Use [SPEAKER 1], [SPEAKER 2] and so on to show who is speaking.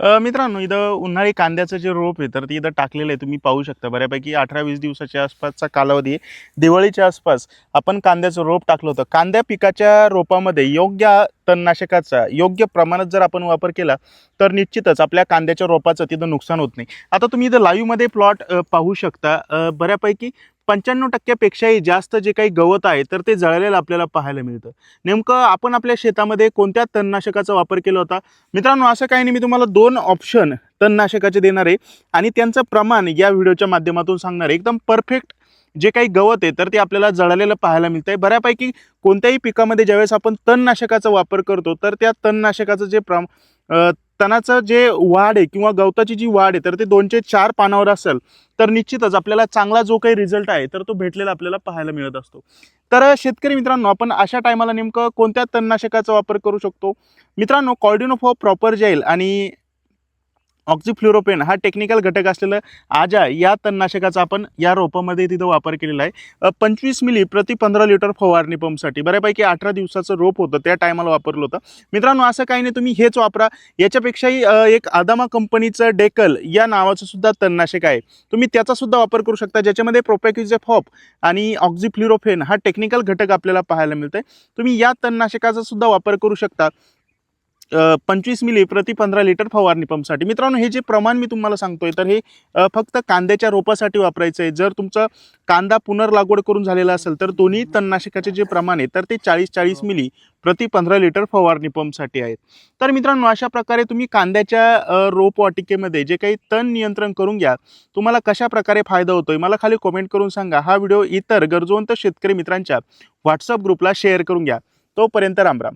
[SPEAKER 1] मित्रांनो इथं उन्हाळी कांद्याचं जे रोप आहे तर ते इथं टाकलेलं आहे. तुम्ही पाहू शकता. बऱ्यापैकी अठरा वीस दिवसाच्या आसपासचा कालावधी आहे. दिवाळीच्या आसपास आपण कांद्याचं रोप टाकलं होतं. कांद्या पिकाच्या रोपामध्ये योग्य तणनाशकाचा योग्य प्रमाणात जर आपण वापर केला तर निश्चितच आपल्या कांद्याच्या रोपाचं तिथं नुकसान होत नाही. आता तुम्ही इथं लाईव्हमध्ये प्लॉट पाहू शकता. बऱ्यापैकी पंच्याण्णव टक्क्यापेक्षाही जास्त जे काही गवत आहे तर ते जळलेलं आपल्याला पाहायला मिळतं. नेमकं आपण आपल्या शेतामध्ये कोणत्या तणनाशकाचा वापर केला होता? मित्रांनो असं काही नाही मी तुम्हाला दोन ऑप्शन तणनाशकाचे देणार आहे आणि त्यांचं प्रमाण या व्हिडिओच्या माध्यमातून सांगणार आहे. एकदम परफेक्ट जे काही गवत आहे तर ते आपल्याला जळालेलं पाहायला मिळतं आहे बऱ्यापैकी कोणत्याही पिकामध्ये ज्यावेळेस आपण तणनाशकाचा वापर करतो तर त्या तणनाशकाचं जे प्रम तणाचं जे वाढ आहे किंवा गवताची जी वाढ आहे तर ते दोनशे चार पानावर असेल तर निश्चितच आपल्याला चांगला जो काही रिझल्ट आहे तर तो भेटलेला आपल्याला पाहायला मिळत असतो. तर शेतकरी मित्रांनो आपण अशा टायमाला नेमकं कोणत्या तणनाशकाचा वापर करू शकतो? मित्रांनो कॉर्डिनोफॉ प्रॉपर जेल आणि ऑक्झिफ्लुरोपेन हा टेक्निकल घटक असलेलं आजा या तणनाशकाचा आपण या रोपामध्ये तिथं वापर केलेला आहे. पंचवीस मिली प्रति पंधरा लिटर फवारणी पंपसाठी. बऱ्यापैकी अठरा दिवसाचं रोप होतं त्या टायमाला वापरलं होतं. मित्रांनो असं काही नाही तुम्ही हेच वापरा. याच्यापेक्षाही एक आदामा कंपनीचं डेकल या नावाचं सुद्धा तणनाशक आहे. तुम्ही त्याचा सुद्धा वापर करू शकता ज्याच्यामध्ये प्रोपॅक्युजेफॉप आणि ऑक्झिफ्ल्युरोफेन हा टेक्निकल घटक आपल्याला पाहायला मिळतंय. तुम्ही या तणनाशकाचा सुद्धा वापर करू शकता. पंचवीस मिली प्रति पंधरा लिटर फवारणी पंपसाठी. मित्रांनो हे जे प्रमाण मी तुम्हाला सांगतोय तर हे फक्त कांद्याच्या रोपासाठी वापरायचं आहे. जर तुमचं कांदा पुनर्लागवड करून झालेला असेल तर दोन्ही तणनाशकाचे जे प्रमाण आहे तर ते चाळीस चाळीस मिली प्रति पंधरा लिटर फवारणी पंपसाठी आहेत. तर मित्रांनो अशा प्रकारे तुम्ही कांद्याच्या रोपवाटिकेमध्ये जे काही तण नियंत्रण करून घ्या तुम्हाला कशा प्रकारे फायदा होतोय मला खाली कमेंट करून सांगा. हा व्हिडिओ इतर गरजवंत शेतकरी मित्रांच्या व्हॉट्सअप ग्रुपला शेअर करून घ्या. तोपर्यंत रामराम.